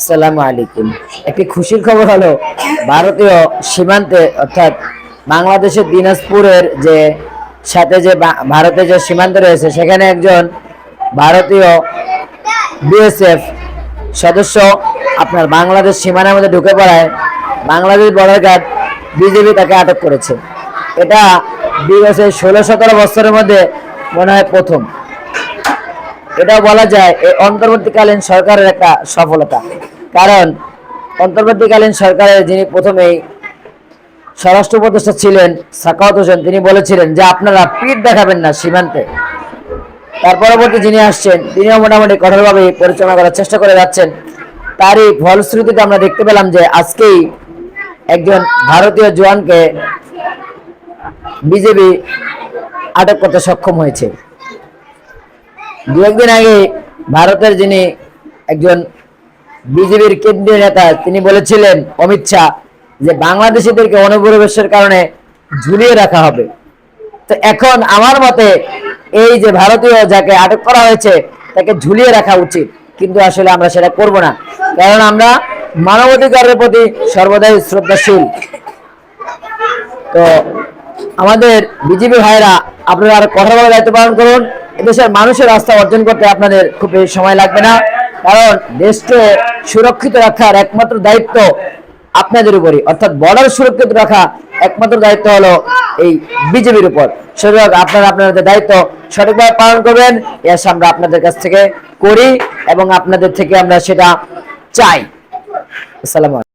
আসসালামু আলাইকুম। একটি খুশির খবর হলো, ভারতীয় সীমান্তে অর্থাৎ বাংলাদেশের দিনাজপুরের যে সাথে যে ভারতের যে সীমান্ত রয়েছে, সেখানে একজন ভারতীয় বিএসএফ সদস্য আপনার বাংলাদেশ সীমানার মধ্যে ঢুকে পড়ায়, বাংলাদেশ বর্ডার গার্ড বিজেপি তাকে আটক করেছে। এটা বিগত ষোলো সতেরো বছরের মধ্যে মনে হয় প্রথম। এটাও বলা যায় এই অন্তর্বর্তীকালীন সরকারের একটা সফলতা। কারণ অন্তর্বর্তীকালীন সরকারের যিনি প্রথমেই স্বরাষ্ট্র উপদেষ্টা ছিলেন সাকাওয়াত হোসেন, তিনি বলেছিলেন যে আপনারা পিঠ দেখাবেন না সীমান্তে। তার পরবর্তী যিনি আসছেন, তিনিও মোটামুটি কঠোরভাবে পরিচালনা করার চেষ্টা করে যাচ্ছেন। তারই ফলশ্রুতিতে আমরা দেখতে পেলাম যে আজকেই একজন ভারতীয় জওয়ানকে বিজেপি আটক করতে সক্ষম হয়েছে। দু একদিন আগে ভারতের যিনি একজন বিজেপির কেন্দ্রীয় নেতা, তিনি বলেছিলেন অমিত শাহ যে বাংলাদেশিদেরকে অনুপ্রবেশের কারণে ঝুলিয়ে রাখা হবে। তো এখন আমার মতে এই যে ভারতীয় যাকে আটক করা হয়েছে, তাকে ঝুলিয়ে রাখা উচিত। কিন্তু আসলে আমরা সেটা করব না। কারণ আমরা মানবাধিকারের প্রতি সর্বদাই শ্রদ্ধাশীল। তো আমাদের বিজেপি ভাইরা, আপনারা আরও কঠোরভাবে দায়িত্ব পালন করুন। এদেশের মানুষের আস্থা অর্জন করতে আপনাদের খুব বেশি সময় লাগবে না। কারণ দেশকে সুরক্ষিত রাখার একমাত্র দায়িত্ব আপনাদের উপরই। অর্থাৎ বর্ডার সুরক্ষিত রাখা একমাত্র দায়িত্ব হলো এই বিজেপির উপর। সুতরাং আপনারা আপনাদের দায়িত্ব সঠিকভাবে পালন করবেন আশা আমরা আপনাদের কাছ থেকে করি এবং আপনাদের থেকে আমরা সেটা চাই। আসসালামু